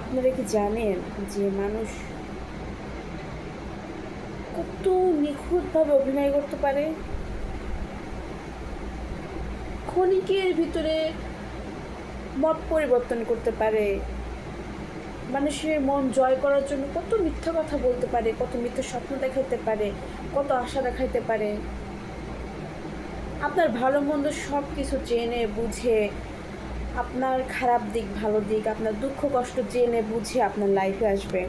আপনারা কি জানেন যে মানুষ কত নিখুঁতভাবে অভিনয় করতে পারে? ক্ষণিকের ভিতরে মত পরিবর্তন করতে পারে। মানুষের মন জয় করার জন্য কত মিথ্যা কথা বলতে পারে, কত মিথ্যা স্বপ্ন দেখাইতে পারে, কত আশা দেখাইতে পারে। আপনার ভালো মন্দ সব কিছু জেনে, বুঝে আপনার খারাপ দিক, ভালো দিক, আপনার দুঃখ, কষ্ট জেনে বুঝে আপনার লাইফে আসবে।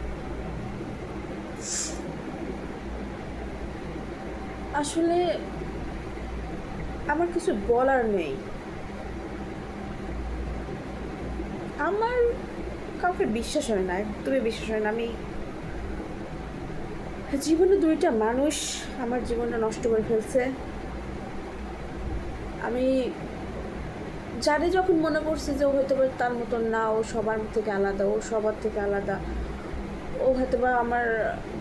আসলে আমার কিছু বলার নেই। আমার কাউকে বিশ্বাস হয় না, একদমই বিশ্বাস হয় না। আমি জীবনে দুইটা মানুষ আমার জীবনটা নষ্ট করে ফেলছে। আমি জানি যখন মনে করছে যে ও হয়তো তার মতন না, ও সবার থেকে আলাদা, ও সবার থেকে আলাদা, ও হয়তো বা আমার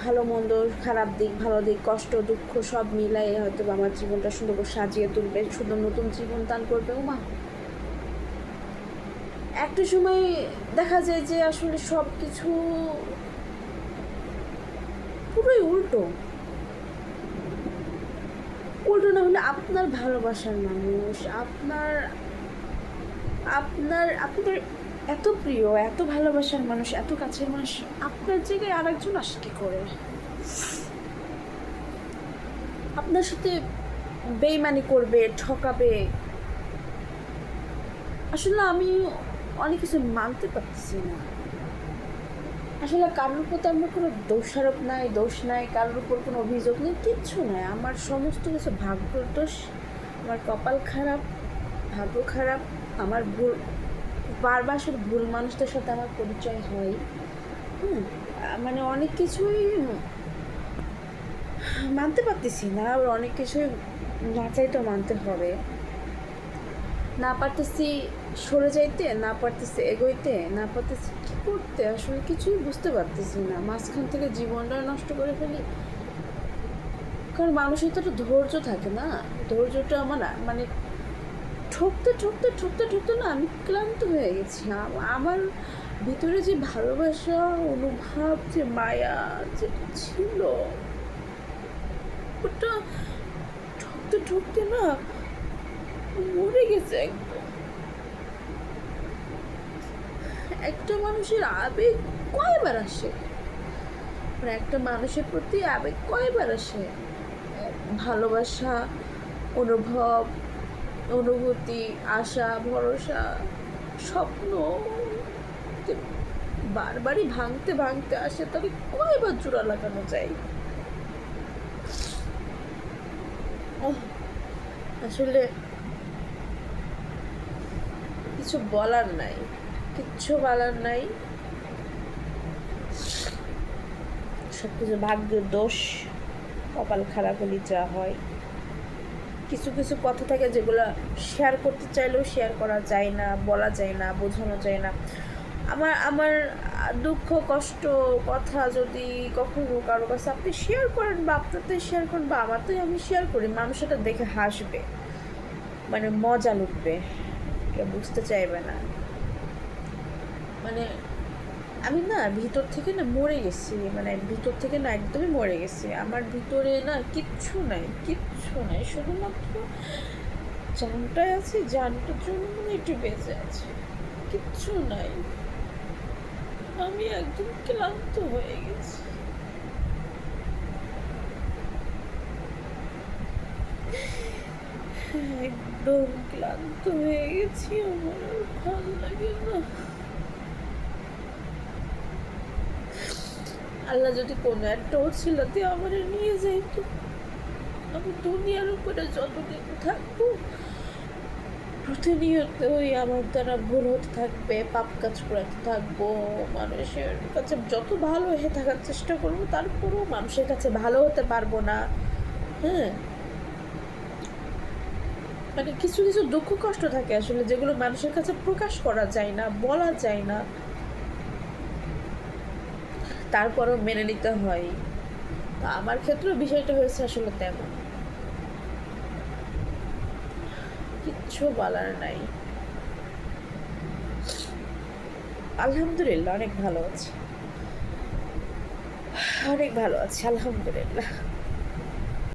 ভালো মন্দ, খারাপ দিক, ভালো দিক, কষ্ট, দুঃখ সব মিলাই হয়তো বা আমার জীবনটা সুন্দর করে সাজিয়ে তুলবে, সুন্দর নতুন জীবন দান করবে। ও মা একটা সময় দেখা যায় যে আসলে সব কিছু পুরোই উল্টো। উল্টো না হলে আপনার ভালোবাসার মানুষ, আপনার আপনার আপনার এত প্রিয়, এত ভালোবাসার মানুষ, এত কাছের মানুষ, আপনার জায়গায় আরেকজন আসে কি করে? আপনার সাথে বেইমানি করবে, ঠকাবে। আসলে আমি অনেক কিছু মানতে পারতেছি না। আসলে কারোর প্রতি আমার কোনো দোষারোপ নাই, দোষ নাই, কারোর উপর কোনো অভিযোগ নেই, কিচ্ছু নাই। আমার সমস্ত কিছু ভাগ্য দোষ আমার কপাল খারাপ। ভাগ্য খারাপ, আমার ভুল, বারবার শুধু ভুল মানুষদের সাথে আমার পরিচয় হয়। হুম মানে অনেক কিছুই মানতে পারতেছি না, আবার অনেক কিছুই না চাইতেও মানতে হবে। না পারতেছি সরে যাইতে, না পারতেছি এগোইতে, না পারতেছি কী করতে, আসলে কিছুই বুঝতে পারতেছি না। মাঝখান থেকে জীবনটা নষ্ট করে ফেলি। কারণ মানুষের তো একটা ধৈর্য থাকে না, ধৈর্যটা আমার মানে ঠকতে ঠকতে ঠকতে ঠকতে না আমি ক্লান্ত হয়ে গেছি। আমার ভিতরে যে ভালোবাসা, অনুভব, যে মায়া যেটা ছিল, ওটা ঠকতে ঠকতে না মরে গেছে একদম। একটা মানুষের আবেগ কয়বার আসে? মানে একটা মানুষের প্রতি আবেগ কয়বার আসে? ভালোবাসা, অনুভব অনুভূতি, আশা, ভরসা, স্বপ্ন বারবারই ভাঙতে ভাঙতে আসে, তবে কয়বার জোড়া লাগানো যায়? আসলে কিছু বলার নাই, কিচ্ছু বলার নাই। সব কিছু ভাগ্যের দোষ, কপাল খারাপ হলে যা হয়। কিছু কিছু কথা থাকে যেগুলো শেয়ার করতে চাইলেও শেয়ার করা যায় না, বলা যায় না, বোঝানো যায় না। আমার আমার দুঃখ, কষ্ট, কথা যদি কখনো কারও কাছে আপনি শেয়ার করেন বা আপনারতে শেয়ার করেন বা আমার আমারতেই আমি শেয়ার করি, মানুষ এটা দেখে হাসবে। মানে মজা লুটবে। বুঝতে চাইবে না। মানে আমি না ভিতর থেকে না মরে গেছি মানে ভিতর থেকে না একদমই মরে গেছি। আমার ভিতরে না কিচ্ছু নাই কিচ্ছু নাই। শুধুমাত্র জানটাই আছে, জানটার জন্য মানে একটু বেঁচে আছে। কিচ্ছু নাই। আমি একদম ক্লান্ত হয়ে গেছি। একদম ক্লান্ত হয়ে গেছি, আমার ভালো লাগে না। আল্লাহ যদি কোনো একটা ওছিলাতে আমার নিয়ে যাইতো, আমি দুনিয়ার উপরে যতদিন থাকব, প্রতিনিয়তই আমার দ্বারা ভুল হতে থাকবে, পাপ কাজ করাতে থাকব, মানুষের কাছে যত ভালো হয়ে থাকার চেষ্টা করব, তারপরেও মানুষের কাছে ভালো হতে পারব না। হ্যাঁ? মানে কিছু কিছু দুঃখ, কষ্ট থাকে আসলে, যেগুলো মানুষের কাছে প্রকাশ করা যায় না, বলা যায় না। তারপরও মেনে নিতে হয়। আমার ক্ষেত্রেও বিষয়টা হয়েছে আসলে তেমন। কিচ্ছু বলার নাই। আলহামদুলিল্লাহ, অনেক ভালো আছে। অনেক ভালো আছে, আলহামদুলিল্লাহ।